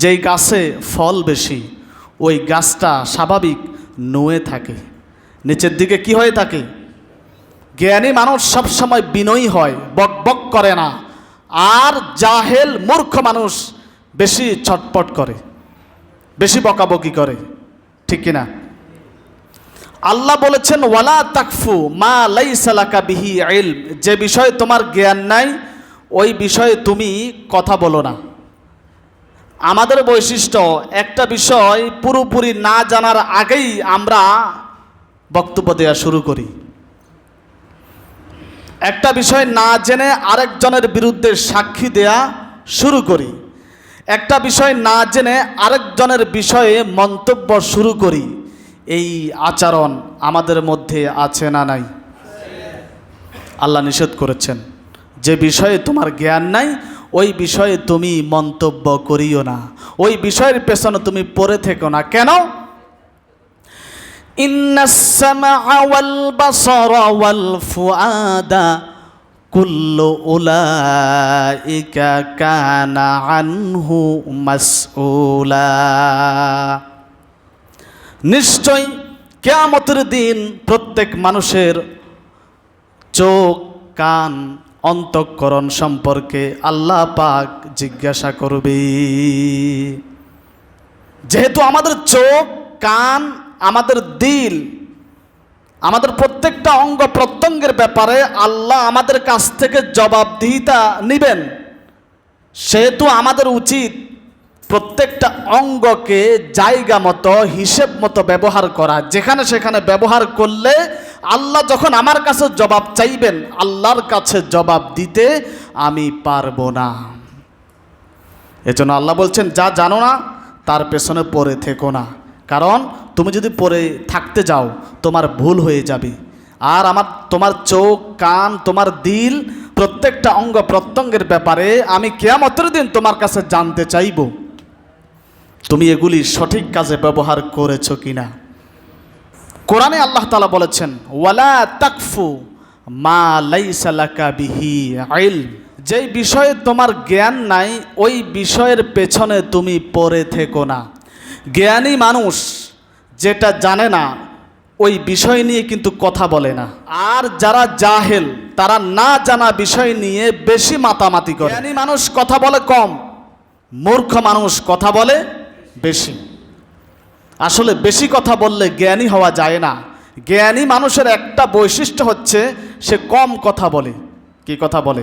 যেই গাছে ফল বেশি, ওই গাছটা স্বাভাবিক নুয়ে থাকে। নিচের দিকে কি হয়ে থাকে? জ্ঞানী মানুষ সবসময় বিনয়ী হয়, বক বক করে না। আর জাহেল মূর্খ মানুষ বেশি ছটপট করে, বেশি বকাবকি করে, ঠিক কিনা? আল্লাহ বলেছেন, ওয়ালা তাকফু মা লাই সালাকা বিহি ইলম। যে বিষয়ে তোমার জ্ঞান নাই, ওই বিষয়ে তুমি কথা বলো না। আমাদের বৈশিষ্ট্য, একটা বিষয় পুরোপুরি না জানার আগেই আমরা বক্তব্য দেওয়া শুরু করি। একটা বিষয় না জেনে আরেকজনের বিরুদ্ধে সাক্ষী দেয়া শুরু করি। একটা বিষয় না জেনে আরেকজনের বিষয়ে মন্তব্য শুরু করি। এই আচরণ আমাদের মধ্যে আছে না নাই? আল্লাহ নিষেধ করেছেন। যে বিষয়ে তোমার জ্ঞান নাই ওই বিষয়ে তুমি মন্তব্য করিও না। ওই বিষয়ের পেছনে তুমি পড়ে থেকো না। কেন? আনহু নিশ্চয় কেয়ামতের দিন প্রত্যেক মানুষের চোখ, কান অন্তঃকরণ সম্পর্কে আল্লাহ পাক জিজ্ঞাসা করবে। যেহেতু আমাদের চোখ, কান, আমাদের দিল, আমাদের প্রত্যেকটা অঙ্গ প্রত্যঙ্গের ব্যাপারে আল্লাহ আমাদের কাছ থেকে জবাবদিহিতা নিবেন। সেহেতু আমাদের উচিত প্রত্যেকটা অঙ্গকে জায়গা মতো, হিসেব মতো ব্যবহার করা। যেখানে সেখানে ব্যবহার করলে আল্লাহ যখন আমার কাছে জবাব চাইবেন, আল্লাহর কাছে জবাব দিতে আমি পারব না। এজন্য আল্লাহ বলছেন, যা জানো না, তার পেছনে পড়ে থেকো না। কারণ তুমি যদি পড়ে থাকতে যাও, তোমার ভুল হয়ে যাবে। আর আমার, তোমার চোখ, কান, তোমার দিল, প্রত্যেকটা অঙ্গ প্রত্যঙ্গের ব্যাপারে আমি কেয়ামতের দিন তোমার কাছে জানতে চাইব। তুমি এগুলি সঠিক কাজে ব্যবহার করেছ কিনা? কোরআনে আল্লাহ তালা বলেছেন, ওয়ালা তাকফু মা লাইসালাকা বিহি আইল যেই বিষয়ে তোমার জ্ঞান নাই, ওই বিষয়ের পেছনে তুমি পড়ে থেকো না। জ্ঞানী মানুষ যেটা জানে না, ওই বিষয় নিয়ে কিন্তু কথা বলে না। আর যারা জাহেল, তারা না জানা বিষয় নিয়ে বেশি মাতামাতি করে। জ্ঞানী মানুষ কথা বলে কম, মূর্খ মানুষ কথা বলে বেশি। আসলে বেশি কথা বললে জ্ঞানী হওয়া যায় না। জ্ঞানী মানুষের একটা বৈশিষ্ট্য হচ্ছে সে কম কথা বলে। কি কথা বলে?